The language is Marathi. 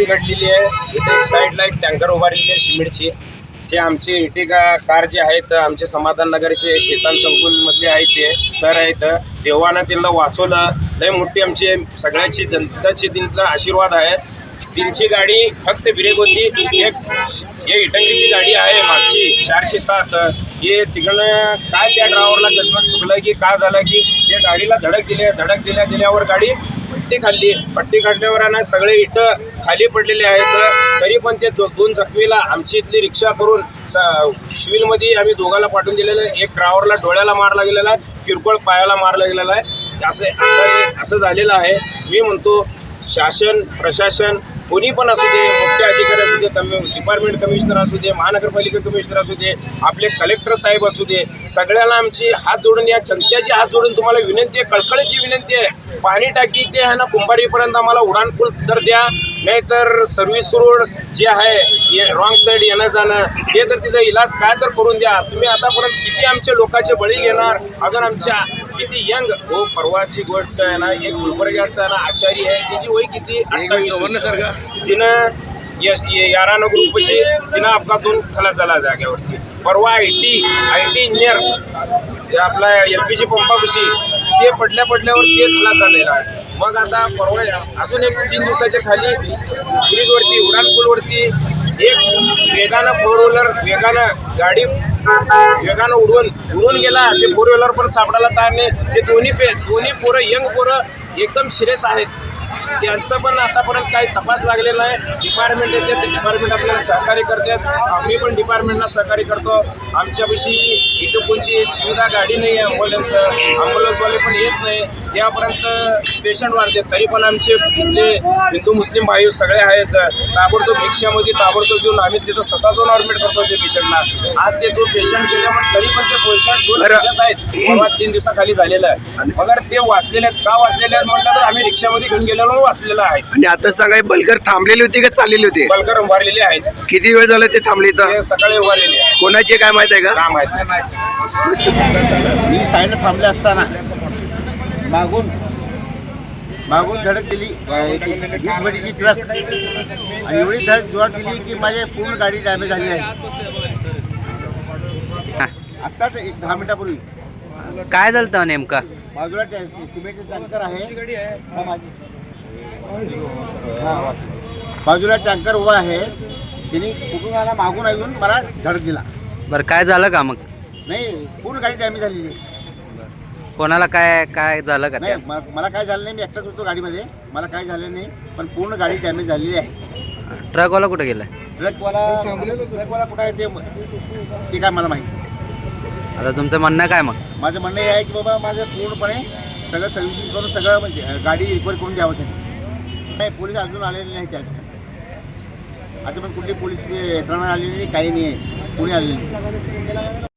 पट्टी घडलेली आहे. इथे एक साईडला एक टँकर उभारलेली आहे सिमेंटची. जे आमचे इटिका कार जे आहेत आमचे समाधान नगरचे किसान संकुलमधले आहेत ते सर आहेत. देवानं त्यांना वाचवलं. लय मोठी आमची सगळ्याची जनताची त्यांना आशीर्वाद आहे. त्यांची गाडी फक्त ब्रेक होती एक हे इटंगीची गाडी आहे मागची चारशे सात. हे तिकडनं काय त्या ड्रायव्हरला जन्म चुकलं की काय झालं की या गाडीला धडक दिली धडक दिल्या दिल्यावर गाडी पट्टी खाल्ली. पट्टी काढल्यावर ना सगळे इटं खाली पडलेले आहेत. तरी पण ते दोन जखमीला आमची इथली रिक्षा करून स- सिव्हिलमध्ये आम्ही दोघाला पाठवून दिलेलं आहे. एक ड्रायव्हरला डोळ्याला मारला गेलेला आहे. किरकोळ पायाला मारला गेलेला आहे. असं आता असं झालेलं आहे. मी म्हणतो शासन प्रशासन कोणी पण असू दे मोठे अधिकारी असू दे कमी डिपार्टमेंट कमिशनर असू दे महानगरपालिका कमिशनर असू दे आपले कलेक्टर साहेब असू दे सगळ्याला आमची हात जोडून या जनतेची हात जोडून तुम्हाला विनंती आहे कळकळीची विनंती आहे पाणी टाकी ते आहे ना कुंभारीपर्यंत आम्हाला उडाणपूल तर द्या. नाहीतर सर्व्हिस रोड जे आहे रॉंग साईड येणं जाणं ते तर तिचा इलाज काय तर करून द्या. तुम्ही आतापर्यंत किती आमचे लोकांचे बळी घेणार? अजून आमच्या किती यंग? हो परवाची गोष्ट आहे ना एक गुलबर्ग्याचा ना आचारी आहे त्याची वय किती? अठ्ठावीस. तिनं यारानं ग्रुपशी तिनं अपघातून खलास झाला जागेवरती. परवा I T I T engineer. आपला एल पी जी पंपापाशी ते पडल्या पडल्यावर ते खुला झालेला आहे. मग आता परवा अजून एक तीन दिवसाच्या खाली ब्रिजवरती उडाणपूलवरती एक वेगानं फोर व्हीलर वेगानं गाडी वेगानं उडवून उडून गेला. ते फोर व्हीलर पण सापडायला तयार नाही. ते दोन्ही पे दोन्ही पोरं यंग पोरं एकदम सिरियस आहेत. त्यांचं पण आतापर्यंत काही तपास लागलेला आहे. डिपार्टमेंट येते ते डिपार्टमेंट आपल्याला सहकार्य करतात आम्ही पण डिपार्टमेंटला सहकार्य करतो. आमच्यापाशी इथं कोणची सुविधा गाडी नाही आहे ॲम्ब्युलन्स ॲम्ब्युलन्सवाले पण येत नाही. त्यापर्यंत पेशंट वाढते. तरी पण आमचे इथले हिंदू मुस्लिम भाई सगळे आहेत. ताबडतोब रिक्षामध्ये ताबडतोब घेऊन आम्ही तिथं स्वतः जाऊन ऑर्मेट करतो ते पेशंटला आज ते दोन पेशंट गेल्यामुळे तरी पण ते पेशंट दोन serious आहेत. परवा तीन दिवसाखाली झालेलं आहे. मगर ते वाचलेले आहेत. का वाचलेले आहेत म्हटलं तर आम्ही रिक्षामध्ये घेऊन गेलेलो. वाचलेलं आहे. आणि आता सांगा बलकर थांबलेली होती का चाललेली होती? बलकर उभारलेले आहेत. किती वेळ झाला ते थांबले इथं? ते सकाळी उभारलेले आहेत. कोणाचे काय माहीत आहे का? काम आहेत मी साईडनं थांबले असताना मागून मागून धडक दिली वीजबडीची ट्रक. आणि एवढी धडक जोरात दिली की माझी पूर्ण गाडी डॅमेज झाली आहे. आत्ताच एक दहा मिनिटापूर्वी. काय झालं होतं नेमका? बाजूला टॅ- सिमेंटचं टँकर आहे. हा, माझी. बाजूला टँकर उभा आहे. त्यांनी कुठून आला मागून येऊन मला धडक दिला. बरं काय झालं का मग? नाही पूर्ण गाडी डॅमेज झालेली. कोणाला काय काय झालं का नाही त्यात? म- मला काय झालं नाही मी एकटाच होतो गाडीमध्ये. मला काय झालं नाही पण पूर्ण गाडी डॅमेज झालेली आहे. ट्रकवाला कुठे गेलाय? ट्रकवाला ट्रकवाला कुठं आहे ते ते काय मला माहिती आता तुमचं म्हणणं काय मग? माझं म्हणणं हे आहे की बाबा माझं पूर्णपणे सगळं सर्व्हिसिंग करून सगळं म्हणजे अं, गाडी रिकवर करून द्यावं त्यांनी. नाही पोलीस अजून आलेले नाही त्या आता पण कुठली पोलीस यंत्रणा आलेली नाही काही नाही आहे कोणी आलेली नाही.